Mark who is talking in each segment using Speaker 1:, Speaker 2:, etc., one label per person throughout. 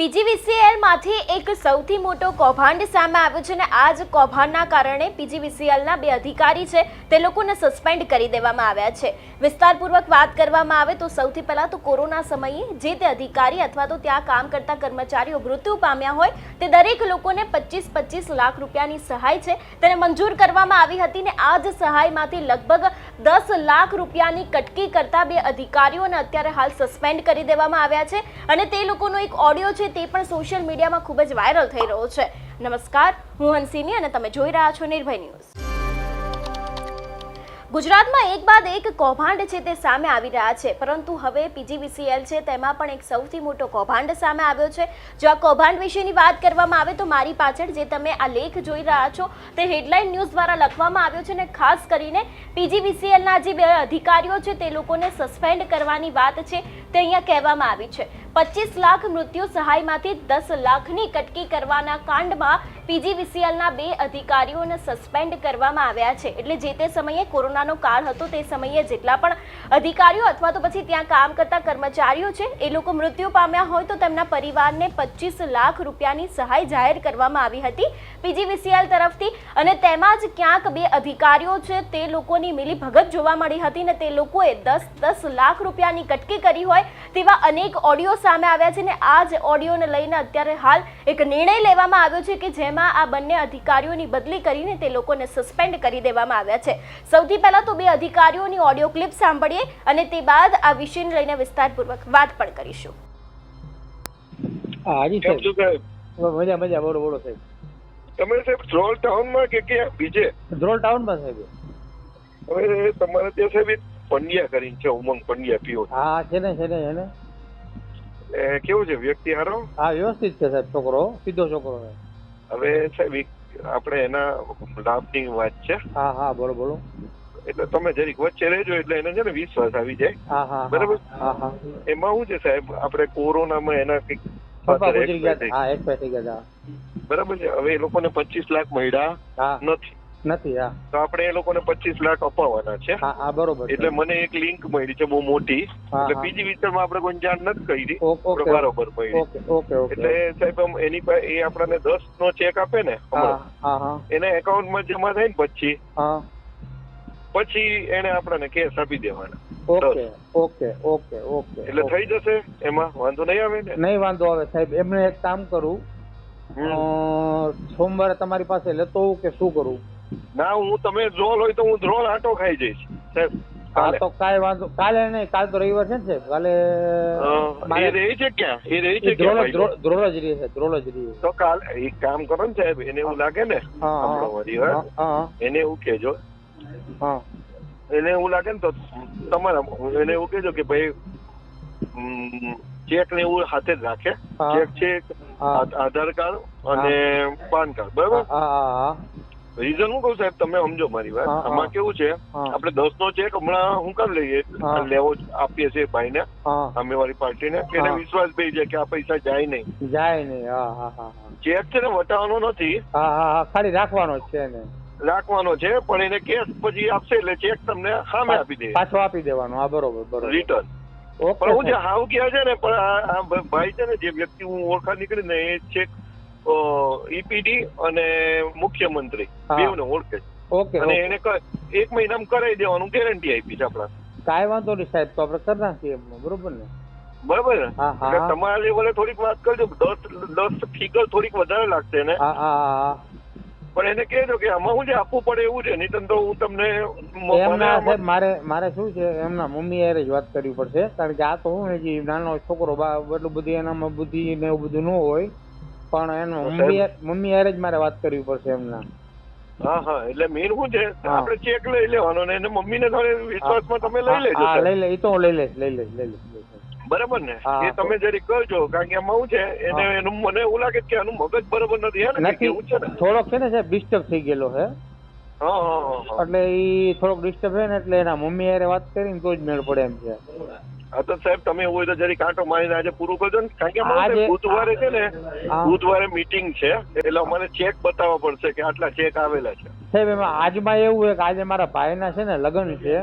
Speaker 1: PGVCL માંથી એક સૌથી મોટો કૌભાંડ સામે આવ્યો છે અને આ જ કૌભાંડના કારણે પીજીવીસીએલના બે અધિકારી છે તે લોકોને સસ્પેન્ડ કરી દેવામાં આવ્યા છે. વિસ્તારપૂર્વક વાત કરવામાં આવે તો સૌથી પહેલા તો કોરોના સમયે જે તે અધિકારી અથવા તો ત્યાં કામ કરતા કર્મચારીઓ મૃત્યુ પામ્યા હોય તે દરેક લોકોને પચીસ પચીસ લાખ રૂપિયાની સહાય છે. તેને મંજૂર કરવામાં આવી હતી ને આ જ સહાયમાંથી લગભગ દસ લાખ રૂપિયાની કટકી કરતા બે અધિકારીઓને અત્યારે હાલ સસ્પેન્ડ કરી દેવામાં આવ્યા છે અને તે લોકોનો એક ઓડિયો છે તે પણ સોશિયલ મીડિયામાં ખૂબ જ વાયરલ થઈ રહ્યો છે. નમસ્કાર, હું હંસિની અને તમે જોઈ રહ્યા છો નિર્ભય ન્યૂઝ. ગુજરાતમાં એક બાદ એક કૌભાંડ છે તે સામે આવી રહ્યા છે. પરંતુ હવે પીજીવીસીએલ છે તેમાં પણ એક સૌથી મોટો કૌભાંડ સામે આવ્યો છે. જો આ કૌભાંડ વિશેની વાત કરવામાં આવે તો મારી પાછળ જે તમે આ લેખ જોઈ રહ્યા છો તે હેડલાઇન ન્યૂઝ દ્વારા લખવામાં આવ્યો છે અને ખાસ કરીને પીજીવીસીએલના જે બે અધિકારીઓ છે તે લોકોને સસ્પેન્ડ કરવાની વાત છે તે અહીંયા કહેવામાં આવી છે. પચીસ લાખ મૃત્યુ સહાયમાંથી દસ લાખની કટકી કરવાના કાંડમાં પીજીવીસીએલના બે અધિકારીઓને સસ્પેન્ડ કરવામાં આવ્યા છે. એટલે જે તે સમયે કોરોનાનો કાળ હતો તે સમયે જેટલા પણ અધિકારીઓ અથવા તો પછી ત્યાં કામ કરતા કર્મચારીઓ છે, એ લોકો મૃત્યુ પામ્યા હોય તો તેમના પરિવારને પચીસ લાખ રૂપિયાની સહાય જાહેર કરવામાં આવી હતી પીજીવીસીએલ તરફથી. અને તેમાં જ ક્યાંક બે અધિકારીઓ છે તે લોકોની મિલીભગત જોવા મળી હતી ને તે લોકોએ દસ દસ લાખ રૂપિયાની કટકી કરી હોય તેવા અનેક ઓડિયો સામે આવ્યા છે ને આ જ ઓડિયોને લઈને અત્યારે હાલ એક નિર્ણય લેવામાં આવ્યો છે કે જેમાં આ બંને અધિકારીઓની બદલી કરીને તે લોકોને સસ્પેન્ડ કરી દેવામાં આવ્યા છે. સૌથી પહેલા તો બે અધિકારીઓની ઓડિયો ક્લિપ સાંભળીએ અને તે બાદ આ વિષયને લઈને વિસ્તારપૂર્વક વાત પણ કરીશું.
Speaker 2: હાજી સાહેબ. મજા મજા. બોલો બોલો સાહેબ.
Speaker 3: તમે સાહેબ ધ્રોલ ટાઉનમાં કે ક્યાં બીજે?
Speaker 2: ધ્રોલ ટાઉનમાં સાહેબ.
Speaker 3: હવે તમારે ત્યાં સાહેબ પંડ્યા કરીને છે ઉમંગ પંડ્યા પીઓ.
Speaker 2: હા છે ને છે ને છે ને.
Speaker 3: એ કેવું છે? વ્યક્તિ હારો
Speaker 2: હા વ્યવસ્થિત છે સાહેબ છોકરો સીધો છોકરો છે.
Speaker 3: હવે સાહેબ આપણે એના લાભની વાત છે.
Speaker 2: હા હા બોલો બોલો.
Speaker 3: એટલે તમે જરીક વચ્ચે રહેજો એટલે એને છે ને વિશ્વાસ આવી જાય. બરાબર. એમાં શું છે સાહેબ? આપણે કોરોનામાં એના કંઈક. બરાબર છે? હવે એ લોકોને પચીસ લાખ મળ્યા નથી.
Speaker 2: નથી હા.
Speaker 3: તો આપણે એ લોકોને પચીસ લાખ અપાવવાના છે.
Speaker 2: હા હા બરોબર છે.
Speaker 3: એટલે મને એક લિંક મળી છે બહુ મોટી.
Speaker 2: હા,
Speaker 3: એટલે
Speaker 2: હા.
Speaker 3: બીજી વિસ્તારમાં આપણે કોઈ જાણ નથી કરી.
Speaker 2: ઓકે
Speaker 3: બરોબર મળી
Speaker 2: ઓકે ઓકે ઓકે.
Speaker 3: એટલે સાહેબ આમ એની પાસે એ આપણને દસ નો ચેક આપે ને
Speaker 2: હા
Speaker 3: હમણાં,
Speaker 2: હા હા.
Speaker 3: એને એકાઉન્ટમાં જમા થાય ને પછી.
Speaker 2: હા.
Speaker 3: પછી એને આપણને કેસ આપી દેવાના.
Speaker 2: ઓકે ઓકે ઓકે ઓકે
Speaker 3: એટલે થઈ જશે એમાં વાંધો નહીં આવે ને?
Speaker 2: નહીં વાંધો આવે સાહેબ. એમને એક કામ કરું.
Speaker 3: હમ.
Speaker 2: અ, સોમવારે તમારી પાસે લેતો હોઉં કે શું કરું?
Speaker 3: ના હું તમે ધ્રોલ હોય તો હું ધ્રોલ આટો ખાઈ જઈશ. સાહેબ
Speaker 2: હા તો કાંઈ વાંધો કાલે નહીં કાલ તો રવિવાર છે ને સાહેબ. કાલે
Speaker 3: એ રહી છે ક્યાં? એ રહી છે ક્યાં
Speaker 2: ધ્રોલ જ રહી છે ધ્રોલ જ રહી
Speaker 3: તો કાલ એક કામ કરો ને સાહેબ એને એવું લાગે ને એને એવું કેજો
Speaker 2: હા.
Speaker 3: એને એવું લાગે ને તો તમારા એને એવું કેજો કે ભાઈ ચેક ને એવું હાથે જ રાખે. ચેક છે આધાર કાર્ડ અને પાન કાર્ડ બરાબર? રીઝન હું કહું સાહેબ તમે સમજો મારી વાત. આમાં કેવું છે આપણે દસ નો ચેક હમણાં હું કરી લઈએ લેવો આપીએ છીએ ભાઈને
Speaker 2: અમે
Speaker 3: વાળી પાર્ટી ને એને વિશ્વાસ થઈ જાય કે આ પૈસા જાય નહીં.
Speaker 2: જાય નહીં
Speaker 3: ચેક છે ને વટાવવાનો નથી.
Speaker 2: ખાલી રાખવાનો છે ને
Speaker 3: રાખવાનો છે પણ એને કેશ પછી આપશે એટલે ચેક તમને સામે આપી દે.
Speaker 2: પાછો આપી દેવાનો હા બરોબર બરોબર.
Speaker 3: રિટર્ન પણ હું જે હાવ ગયા છે ને પણ આ ભાઈ છે ને જે વ્યક્તિ હું ઓળખા નીકળી ને એ છે ઈપીડી અને મુખ્યમંત્રી. બેવને ઓળખે
Speaker 2: ઓકે
Speaker 3: અને એને એક મહિનામાં કરાવી દેવાનું ગેરંટી આપી છે આપણા.
Speaker 2: કાંઈ વાંધો નહીં સાહેબ તો આપણે કરી નાખીએ બરોબર ને?
Speaker 3: બરાબર ને. એટલે તમારા લેવલે થોડીક વાત કરજો દસ દસ ફિગર થોડીક વધારે લાગશે ને પણ એને કહેજો કે આમાં હું જે આપવું પડે એવું છે નહીં તો હું તમને
Speaker 2: એમના સાહેબ મારે મારે શું છે એમના મમ્મી હારે જ વાત કરવી પડશે કારણ કે આ તો હું હજી નાનો છોકરો એટલું બધું એનામાં બુદ્ધિ ને એવું બધું ન હોય. પણ એનું મમ્મી મમ્મી હારે જ મારે વાત કરવી પડશે એમના.
Speaker 3: હા હા એટલે મેન શું છે. આપણે ચેક લઈ લેવાનો ને એને મમ્મીને થોડે વિશ્વાસમાં તમે લઈ લેજો
Speaker 2: હા લઈ લે એ તો હું લઈ લઈશ લઈ લઈશ લઈ લઈશ.
Speaker 3: બરાબર ને? એ તમે જરી કરજો કારણ કે એમાં શું છે? એને એનું મને એવું લાગે છે કે આનું મગજ બરોબર નથી હે ને? કેવું છે ને?
Speaker 2: થોડોક છે ને સાહેબ ડિસ્ટર્બ થઈ ગયેલો
Speaker 3: હે
Speaker 2: એટલે એ થોડોક ડિસ્ટર્બ છે ને એટલે એના મમ્મી હારે વાત કરીને તો જ મેળ પડે એમ છે.
Speaker 3: તો સાહેબ તમે એવું હોય તો જરી કાંટો મારીને આજે પૂરું કરજો ને. કારણ કે અમારે બુધવારે છે ને બુધવારે મીટિંગ છે એટલે અમારે ચેક બતાવવા પડશે કે આટલા ચેક આવેલા છે.
Speaker 2: સાહેબ એમાં આજમાં એવું છે કે આજે મારા ભાઈના છે ને લગ્ન છે.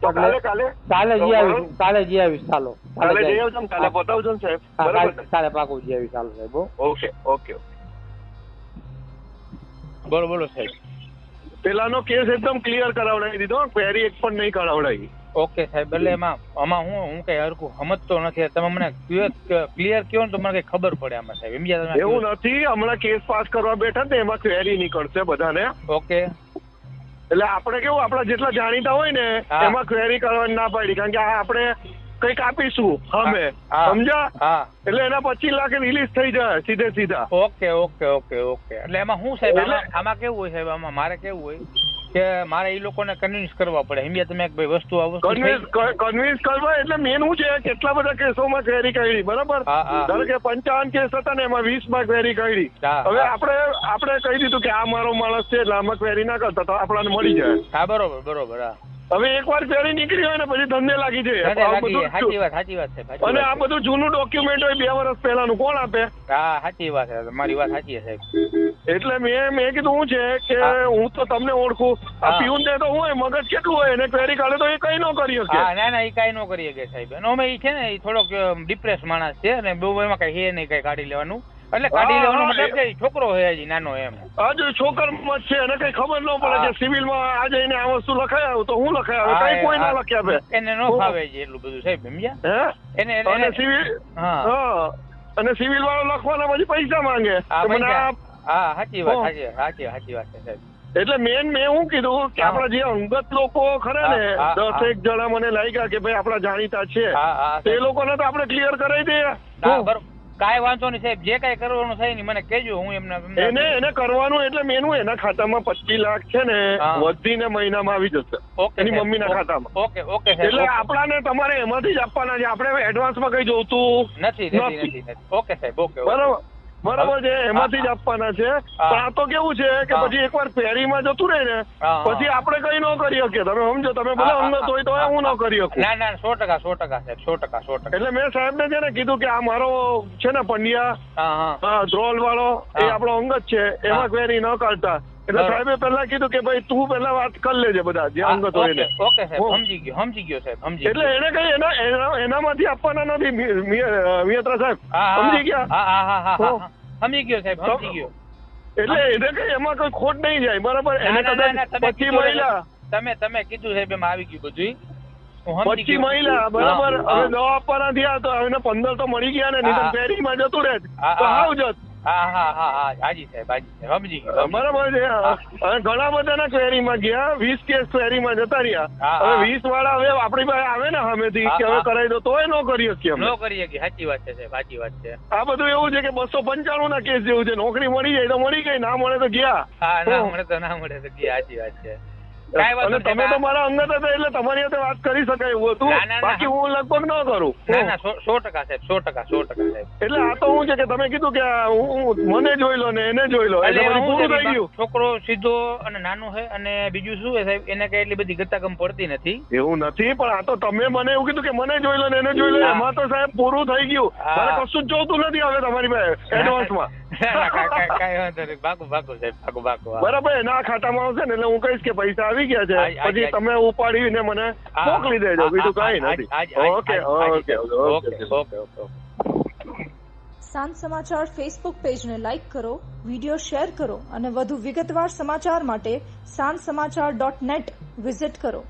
Speaker 3: તો
Speaker 4: એટલે
Speaker 3: કાલે કાલે?
Speaker 4: કાલે જઈ આવીશ કાલે જઈ આવીશ ચાલો.
Speaker 3: કાલે
Speaker 4: જઈ
Speaker 3: જઈ. આવજો કાલે બતાવજો ને સાહેબ. બરાબર
Speaker 4: કાલે કાલે પાકું જઈ આવીશ ચાલો સાહેબ
Speaker 3: ઓકે ઓકે
Speaker 4: બોલો બોલો સાહેબ.
Speaker 3: પેલાનો કેસ એકદમ ક્લિયર કરાવડાવી દીધો ક્વેરી એક પણ નહીં કરાવડાવી.
Speaker 4: ઓકે સાહેબ એટલે એમાં આમાં હું હું કઈ હરખું સમજતો નથી. તમે મને ક્લિયર કહો ને તો મને કઈ ખબર પડે આમાં સાહેબ. એમ જ્યાં તમે
Speaker 3: એવું નથી. હમણાં કેસ પાસ કરવા બેઠા ને એમાં ક્વેરી નીકળશે બધાને.
Speaker 4: ઓકે
Speaker 3: એટલે આપણે કેવું આપણા જેટલા જાણીતા હોય ને એમાં ક્વેરી કરવાની ના પડી. કારણ કે આ આપણે કંઈક આપીશું અમે
Speaker 4: સમજા
Speaker 3: સમજ્યા? એટલે એના પચીસ લાખ રિલીઝ થઈ જાય સીધે સીધા.
Speaker 4: ઓકે ઓકે ઓકે ઓકે એટલે એમાં શું સાહેબ આમાં કેવું હોય સાહેબ? આમાં મારે કેવું હોય? કે મારે એ લોકોને કન્વિન્સ કરવા પડે. એમ તમે એક ભાઈ વસ્તુ આ વસ્તુ
Speaker 3: કન્વિન્સ કન્વિન્સ કરવા એટલે મેન શું છે કેટલા બધા કેસોમાં ક્વેરી કરી બરાબર. ધારો કે પંચાવન કેસ હતા ને એમાં વીસમાં ક્વેરી કરી હવે. આપણે આપણે કહી દીધું કે આ મારો માણસ છે એટલે આમાં ક્વેરી ના કરતા તો આપણને મળી જાય.
Speaker 4: હા બરોબર બરોબર હા.
Speaker 3: હવે એકવાર ક્વેરી નીકળી હોય ને પછી ધંધે લાગી જાય.
Speaker 4: સાચી વાત સાચી વાત છે
Speaker 3: અને આ બધું જૂનું ડોક્યુમેન્ટ હોય બે વર્ષ પહેલાનું કોણ આપે?
Speaker 4: હા સાચી વાત છે તમારી વાત સાચી છે
Speaker 3: એટલે મેં મેં કીધું શું છે કે
Speaker 4: હું.
Speaker 3: તો તમને ઓળખું. આ
Speaker 4: હા.
Speaker 3: પીઉન ને તો હું મગજ કેટલું હોય એને ફેરી કાઢે તો એ કઈ ન કરી શકે.
Speaker 4: હા ના ના એ કઈ ન કરી શકે સાહેબ. એનો અમે એ છે ને એ થોડોક ડિપ્રેસ માણસ છે અને બહુ એમાં કઈ હે નહીં કઈ કાઢી લેવાનું. એટલે કાઢી લેવાનો મતલબ કે છોકરો છે હજી નાનો એમ.
Speaker 3: હજુ જો છોકરમાં છે એને કઈ ખબર ન પડે કે સિવિલમાં આ જઈને આ વસ્તુ લખાય તો હું લખાય આવે? કઈ કોઈ ના લખ્યા બે
Speaker 4: એને નો ફાવે છે એટલું બધું સાહેબ સમજ્યા? એને એને-
Speaker 3: સિવિલ
Speaker 4: હા.
Speaker 3: હા. અને સિવિલ વાળો લખવાના પછી પૈસા માંગે.
Speaker 4: હા હા સાચી વાત
Speaker 3: હો.
Speaker 4: સાચી સાચી સાચી વાત છે સાહેબ.
Speaker 3: એટલે મેન મેં શું કીધું કે
Speaker 4: હા.
Speaker 3: આપણા જે અંગત લોકો ખરા ને
Speaker 4: હા, હા,
Speaker 3: દસ એક જણા મને લાગ્યા કે ભાઈ આપણા જાણીતા છે.
Speaker 4: હા હા
Speaker 3: તે લોકોને તો આપણે ક્લિયર કરાવી દઈએ.
Speaker 4: કાંઈ વાંધો નહીં સાહેબ જે કાંઈ કરવાનું થાય ને મને કહેજો હું એમને
Speaker 3: એને એને કરવાનું એટલે મેનું એના ખાતામાં પચીસ લાખ છે ને. વધીને મહિનામાં આવી જશે એની. મમ્મીના ખાતામાં.
Speaker 4: ઓકે ઓકે
Speaker 3: એટલે. આપણાને તમારે એમાંથી જ આપવાના છે આપણે એડવાન્સમાં કઈ જોતું
Speaker 4: નથી ઓકે સાહેબ ઓકે.
Speaker 3: બરાબર બરાબર છે એમાંથી જ આપવાના છે. પણ આ તો કેવું છે કે. પછી એકવાર ફેરીમાં જતું રહે ને. પછી આપણે કઈ ન કરી શકીએ. તમે સમજો તમે ભલે અંગત હોય તો
Speaker 4: હું
Speaker 3: ન કરી શકું.
Speaker 4: ના ના સો ટકા સો ટકા સાહેબ સો ટકા સો ટકા.
Speaker 3: એટલે મેં સાહેબ ને છે ને કીધું કે આ મારો છે ને પંડ્યા ધ્રોલ વાળો એ. આપણો અંગત છે એમાં ક્વેરી ન કાઢતા. એટલે સાહેબે પહેલા કીધું કે ભાઈ તું પહેલા વાત કરી લેજે બધા જે અંગત હોય
Speaker 4: ઓકે
Speaker 3: ને
Speaker 4: ઓકે સાહેબ સમજી ગયો સમજી ગયો સાહેબ સમજી
Speaker 3: એટલે એને કઈ એના એના- એનામાંથી આપવાના નથી મિયત્રા સાહેબ. સમજી ગયા?
Speaker 4: હા હા હા સમજી ગયો સાહેબ સમજી ગયો.
Speaker 3: એટલે એને કઈ એમાં કોઈ ખોટ નહીં જાય બરાબર? એને કદાચ
Speaker 4: પછી
Speaker 3: મહિલા
Speaker 4: તમે તમે કીધું સાહેબ એમાં આવી ગયું બધું
Speaker 3: પચી મહિલા બરાબર? હવે દવા આપવાના થયા તો હવે પંદર તો મળી ગયા ને નહીં ફેરીમાં જતું રહે તો આવ જત.
Speaker 4: હા હા હા હા હાજી સાહેબ હાજી સાહેબ સમજી ગયો
Speaker 3: બરાબર છે
Speaker 4: હા.
Speaker 3: ઘણા બધાના ક્વેરીમાં ગયા વીસ કેસ ક્વેરીમાં જતા રહ્યા. હવે વીસ વાળા હવે આપણી પાસે આવે ને
Speaker 4: હમેથી
Speaker 3: કે હવે. કરાવી દો તોય નો કરી શકીએ
Speaker 4: નો કરી સાચી વાત છે સાહેબ સાચી વાત છે.
Speaker 3: આ બધું એવું છે કે બસો પંચાણું ના કેસ જેવું છે નોકરી મળી જાય તો મળી ગઈ ના મળે તો ગયા.
Speaker 4: હા ના મળે તો ના મળે તો ગયા સાચી વાત છે.
Speaker 3: અને તમે તો મારા અંગત હતા એટલે તમારી સાથે વાત કરી શકાય એવું હતું. બાકી હું લગભગ ન કરું.
Speaker 4: ના ના સો ટકા સાહેબ સો ટકા સો ટકા સાહેબ.
Speaker 3: એટલે આ તો હું છે કે તમે કીધું કે હું મને જોઈ લો ને એને જોઈ લો. એટલે પૂરું થઈ ગયું.
Speaker 4: છોકરો સીધો અને નાનો છે અને બીજું શું છે સાહેબ? એને કઈ એટલી બધી ગતાગમ પડતી નથી?
Speaker 3: એવું નથી પણ આ તો તમે મને એવું કીધું કે મને જોઈ લો ને એને જોઈ લો. એમાં તો સાહેબ પૂરું થઈ ગયું. મારે કશું જ જોતું નથી હવે તમારી પાસે એડવાન્સમાં
Speaker 4: ના, ના.
Speaker 3: બરાબર એના ખાતામાં આવશે ને એટલે હું કહીશ કે પૈસા આવી ગયા છે. પછી. તમે ઉપાડીને મને મોકલી દેજો. બીજું કઈ નથી. Okay okay
Speaker 4: okay
Speaker 3: okay.
Speaker 5: સાંજ સમાચાર ફેસબુક પેજને લાઇક કરો વીડિયો શેર કરો અને વધુ વિગતવાર સમાચાર માટે સાંજ સમાચાર ડોટ નેટ વિઝિટ કરો.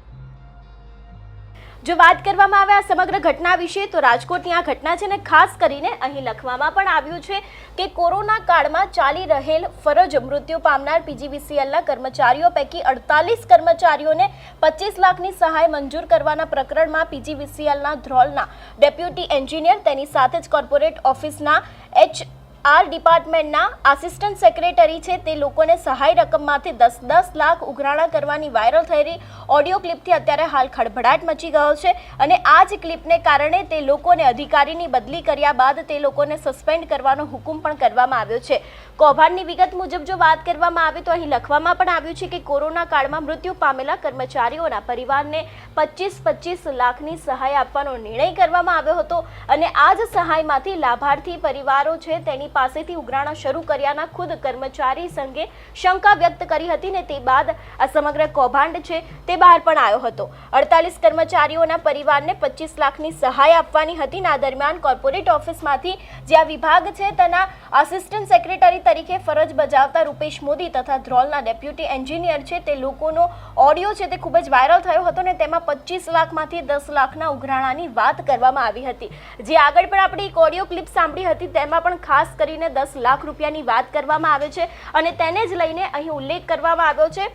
Speaker 1: જો વાત કરવામાં આવે આ સમગ્ર ઘટના વિશે, તો રાજકોટની આ ઘટના છે ને ખાસ કરીને અહીં લખવામાં પણ આવ્યું છે કે કોરોના કાળમાં ચાલી રહેલ ફરજ મૃત્યુ પામનાર પીજીવીસીએલના કર્મચારીઓ પૈકી અડતાલીસ કર્મચારીઓને પચીસ લાખની સહાય મંજૂર કરવાના પ્રકરણમાં પીજીવીસીએલના ધ્રોલના ડેપ્યુટી એન્જિનિયર, તેની સાથે જ કોર્પોરેટ ઓફિસના એચ આર ડિપાર્ટમેન્ટના આસિસ્ટન્ટ સેક્રેટરી છે તે લોકોને સહાય રકમમાંથી દસ દસ લાખ ઉઘરાણા કરવાની વાયરલ થયેલી ઓડિયો ક્લિપથી અત્યારે હાલ ખળભળાટ મચી ગયો છે અને આ જ ક્લિપને કારણે તે લોકોને અધિકારીની બદલી કર્યા બાદ તે લોકોને સસ્પેન્ડ કરવાનો હુકમ પણ કરવામાં આવ્યો છે. કૌભાંડની વિગત મુજબ જો વાત કરવામાં આવે તો અહીં લખવામાં પણ આવ્યું છે કે કોરોના કાળમાં મૃત્યુ પામેલા કર્મચારીઓના પરિવારને પચીસ પચીસ લાખની સહાય આપવાનો નિર્ણય કરવામાં આવ્યો હતો અને આ જ સહાયમાંથી લાભાર્થી પરિવારો છે તેની પાસેથી ઉઘરાણા શરૂ કર્યાના ખુદ કર્મચારી સંઘે શંકા વ્યક્ત કરી હતી ને તે બાદ આ સમગ્ર કૌભાંડ છે તે બહાર પણ આવ્યો હતો. અડતાલીસ કર્મચારીઓના પરિવારને પચીસ લાખની સહાય આપવાની હતી આ દરમિયાન કોર્પોરેટ ઓફિસમાંથી જે આ વિભાગ છે તેના આસિસ્ટન્ટ સેક્રેટરી તરીકે ફરજ બજાવતા રૂપેશ મોદી તથા ધ્રોલના ડેપ્યુટી એન્જિનિયર છે તે લોકોનો ઓડિયો છે તે ખૂબ જ વાયરલ થયો હતો ને તેમાં પચીસ લાખમાંથી દસ લાખના ઉઘરાણાની વાત કરવામાં આવી હતી. જે આગળ પણ આપણે એક ઓડિયો ક્લિપ સાંભળી હતી તેમાં પણ ખાસ કરીને દસ લાખ રૂપિયાની વાત કરવામાં આવે છે અને તેને જ લઈને અહીં ઉલ્લેખ કરવામાં આવ્યો છે.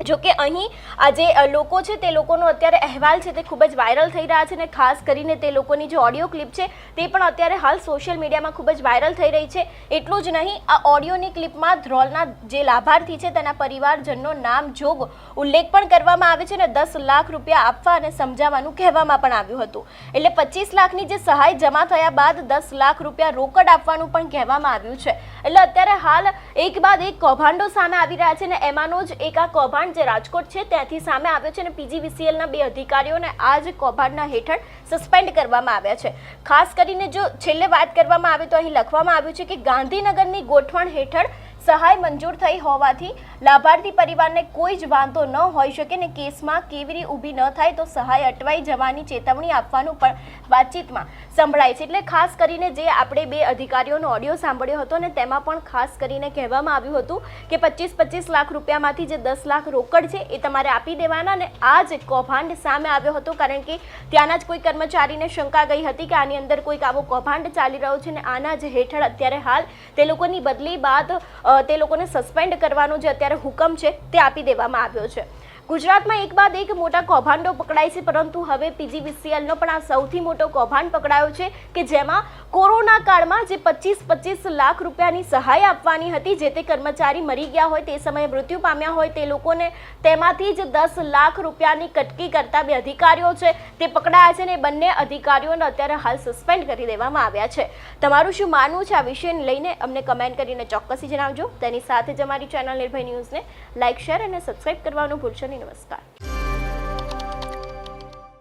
Speaker 1: જો કે અહીં આ જે લોકો છે તે લોકોનો અત્યારે અહેવાલ છે તે ખૂબ જ વાયરલ થઈ રહ્યા છે અને ખાસ કરીને તે લોકોની જે ઓડિયો ક્લિપ છે તે પણ અત્યારે હાલ સોશિયલ મીડિયામાં ખૂબ જ વાયરલ થઈ રહી છે. એટલું જ નહીં, આ ઓડિયોની ક્લિપમાં ધ્રોલના જે લાભાર્થી છે તેના પરિવારજનનો નામ જોગ ઉલ્લેખ પણ કરવામાં આવે છે અને દસ લાખ રૂપિયા આપવા અને સમજાવવાનું કહેવામાં પણ આવ્યું હતું. એટલે પચીસ લાખની જે સહાય જમા થયા બાદ દસ લાખ રૂપિયા રોકડ આપવાનું પણ કહેવામાં આવ્યું છે. એટલે અત્યારે હાલ એક બાદ એક કૌભાંડો સામે આવી રહ્યા છે અને એમાંનો જ એક આ કૌભાંડ જે રાજકોટ છે ત્યાંથી સામે આવ્યો છે અને પીજીવીસીએલના બે અધિકારીઓને આ જ કૌભાંડના હેઠળ સસ્પેન્ડ કરવામાં આવ્યા છે. ખાસ કરીને જો છેલ્લે વાત કરવામાં આવે તો અહીં લખવામાં આવ્યું છે કે ગાંધીનગરની ગોઠવણ હેઠળ સહાય મંજૂર થઈ હોવાથી લાભાર્થી પરિવારને કોઈ જ વાંધો ન હોઈ શકે ને કેસમાં કેવરી ઊભી ન થાય તો સહાય અટવાઈ જવાની ચેતવણી આપવાનું પણ વાતચીતમાં સંભળાય છે. એટલે ખાસ કરીને જે આપણે બે અધિકારીઓનો ઓડિયો સાંભળ્યો હતો ને તેમાં પણ ખાસ કરીને કહેવામાં આવ્યું હતું કે પચીસ પચીસ લાખ રૂપિયામાંથી જે દસ લાખ રોકડ છે એ તમારે આપી દેવાના અને આ જ કૌભાંડ સામે આવ્યો હતો. કારણ કે ત્યાંના જ કોઈ કર્મચારીને શંકા ગઈ હતી કે આની અંદર કોઈક આવો કૌભાંડ ચાલી રહ્યો છે ને આના જ હેઠળ અત્યારે હાલ તે લોકોની બદલી બાદ તે લોકોને સસ્પેન્ડ કરવાનો જે અત્યારે હુકમ છે તે આપી દેવામાં આવ્યો છે. ગુજરાતમાં એક બાદ એક મોટા કૌભાંડો પકડાય છે, પરંતુ હવે પીજીવીસીએલનો પણ આ સૌથી મોટો કૌભાંડ પકડાયો છે કે જેમાં કોરોના કાળમાં જે પચીસ પચીસ લાખ રૂપિયાની સહાય આપવાની હતી, જે તે કર્મચારી મરી ગયા હોય, તે સમયે મૃત્યુ પામ્યા હોય, તે લોકોને તેમાંથી જ દસ લાખ રૂપિયાની કટકી કરતા બે અધિકારીઓ છે, તે પકડાયા છે ને બંને અધિકારીઓને અત્યારે હાલ સસ્પેન્ડ કરી દેવામાં આવ્યા છે. તમારું શું માનવું છે આ વિષયને લઈને? અમને કમેન્ટ કરીને ચોક્કસથી જણાવજો. તેની સાથે જ અમારી ચેનલ નિર્ભય ન્યૂઝને લાઇક શેર અને સબસ્ક્રાઇબ કરવાનું ભૂલશો નહીં. નમસ્કાર.